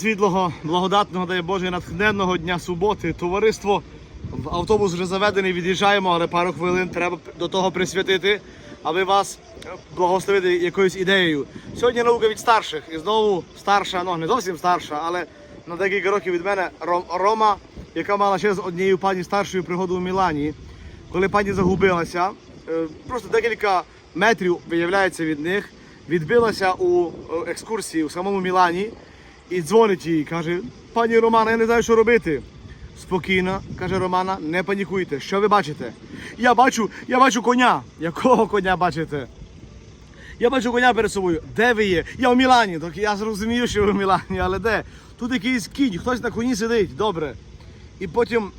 світлого, благодатного, дай Боже, натхненного дня суботи. Товариство автобус вже заведений, від'їжджаємо, але пару хвилин треба до того присвятити, аби вас благословити якоюсь ідеєю. Сьогодні наука від старших. І знову старша, ну не зовсім старша, але на декілька років від мене Рома, яка мала ще з однією пані старшою пригоду у Мілані. Коли пані загубилася, е, просто декілька метрів виявляється від них, відбилася у е, екскурсії у самому Мілані і дзвонить їй, каже: пані Романа, я не знаю, що робити. Спокійно, каже Романа, не панікуйте. Що ви бачите? Я бачу, я бачу коня. Якого коня бачите? Я бачу коня перед собою. Де ви є? Я в Мілані. Так я зрозумію, що ви в Мілані, але де? Тут якийсь кінь, хтось на коні сидить. Добре. І потім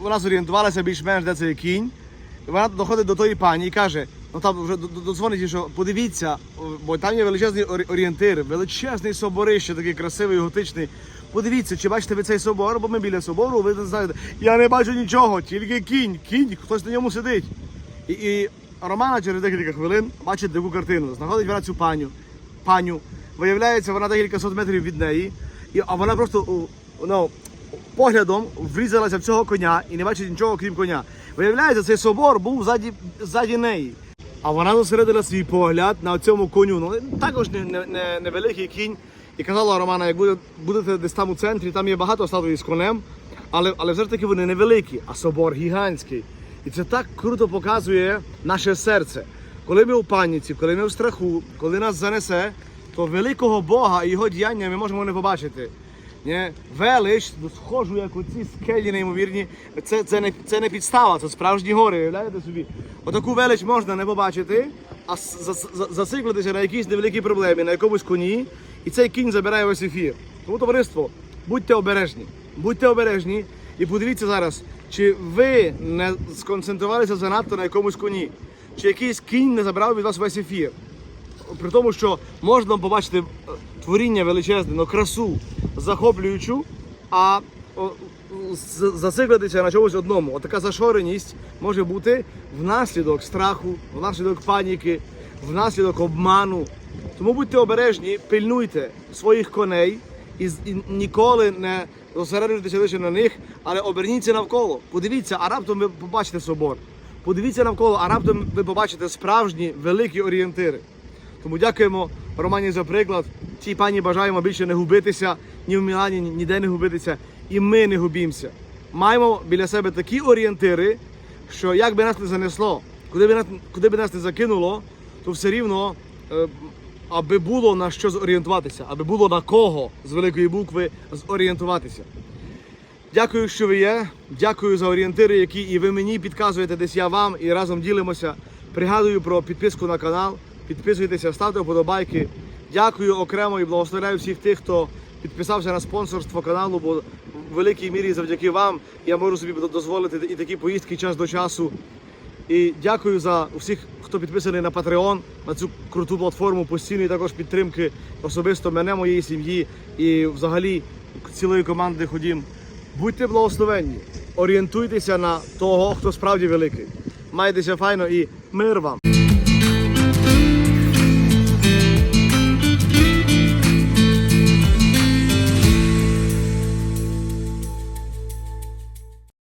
вона зорієнтувалася більш-менш, де цей кінь. Вона доходить до тої пані і каже: ну там вже додзвонить, що подивіться, бо там є величезний орі- орієнтир, величезний соборище, такий красивий, готичний. Подивіться, чи бачите ви цей собор, бо ми біля собору, ви не знаєте. Я не бачу нічого, тільки кінь, кінь, хтось на ньому сидить. І, і Романа через декілька хвилин бачить таку картину. Знаходить вона цю паню, паню. Виявляється, вона декілька сот метрів від неї, і, а вона просто ну, поглядом врізалася в цього коня і не бачить нічого, крім коня. Виявляється, цей собор був ззаді, ззаді неї. А вона зосередила свій погляд на цьому коню. Ну, також не, не, не, невеликий кінь. І казала Романа, як буде, будете десь там у центрі, там є багато статуї з конем, але, але все ж таки вони невеликі, а собор гігантський. І це так круто показує наше серце. Коли ми у паніці, коли ми в страху, коли нас занесе, то великого Бога і його діяння ми можемо не побачити. Ні? Велич, ну, схожу, як оці скелі неймовірні, це, це, не, це не підстава, це справжні гори, уявляєте собі? Отаку велич можна не побачити, а зациклитися на якійсь невеликій проблемі, на якомусь коні, і цей кінь забирає весь ефір. Тому товариство, будьте обережні, будьте обережні і подивіться зараз, чи ви не сконцентрувалися занадто на якомусь коні, чи якийсь кінь не забрав від вас весь ефір при тому, що можна побачити е, творіння величезне, ну, красу захоплюючу, а зациклитися на чомусь одному. Отака зашореність може бути внаслідок страху, внаслідок паніки, внаслідок обману. Тому будьте обережні, пильнуйте своїх коней і ніколи не зосереджуйтеся лише на них, але оберніться навколо. Подивіться, а раптом ви побачите собор. Подивіться навколо, а раптом ви побачите справжні великі орієнтири. Тому дякуємо Романі за приклад. Цій пані бажаємо більше не губитися ні в Мілані, ні- ніде не губитися. І ми не губімося. Маємо біля себе такі орієнтири, що як би нас не занесло, куди би нас, куди би нас не закинуло, то все рівно, е, аби було на що зорієнтуватися, аби було на кого з великої букви зорієнтуватися. Дякую, що ви є. Дякую за орієнтири, які і ви мені підказуєте, десь я вам і разом ділимося. Пригадую про підписку на канал. Підписуйтеся, ставте вподобайки. Дякую окремо і благословляю всіх тих, хто підписався на спонсорство каналу, бо в великій мірі завдяки вам я можу собі дозволити і такі поїздки час до часу. І дякую за усіх, хто підписаний на Patreon, на цю круту платформу постійної також підтримки особисто мене, моєї сім'ї і взагалі цілої команди ходім. Будьте благословенні, орієнтуйтеся на того, хто справді великий. Майтеся файно і мир вам!